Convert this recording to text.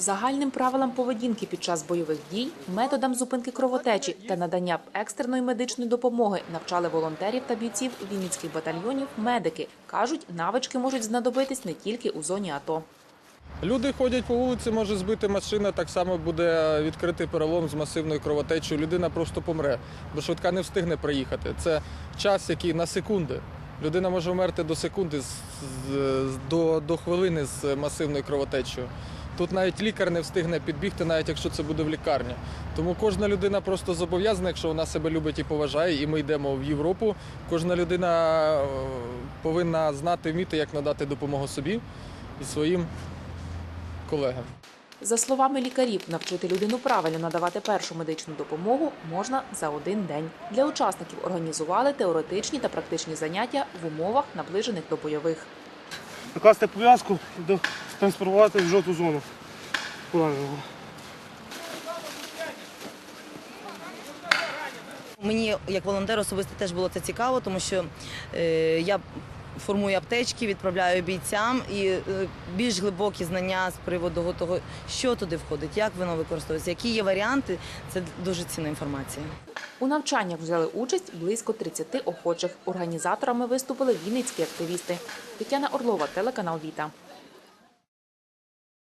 Загальним правилам поведінки під час бойових дій, методам зупинки кровотечі та надання екстреної медичної допомоги навчали волонтерів та бійців вінницьких батальйонів медики. Кажуть, навички можуть знадобитись не тільки у зоні АТО. Люди ходять по вулиці, може збити машина, так само буде відкритий перелом з масивною кровотечею. Людина просто помре, бо швидка не встигне приїхати. Це час, який на секунди. Людина може вмерти до секунди, до, до хвилини з масивною кровотечею. Тут навіть лікар не встигне підбігти, навіть якщо це буде в лікарні. Тому кожна людина просто зобов'язана, якщо вона себе любить і поважає, і ми йдемо в Європу. Кожна людина е, повинна знати, вміти, як надати допомогу собі і своїм колегам. За словами лікарів, навчити людину правильно надавати першу медичну допомогу можна за один день. Для учасників організували теоретичні та практичні заняття в умовах, наближених до бойових. накласти пов'язку до- транспортувати в жовту зону. пораненого. Мені як волонтер особисто теж було це цікаво, тому що е, я формую аптечки, відправляю бійцям і е, більш глибокі знання з приводу того, що туди входить, як воно використовується, які є варіанти. Це дуже цінна інформація. У навчаннях взяли участь близько 30 охочих. Організаторами виступили вінницькі активісти. Тетяна Орлова, телеканал Віта.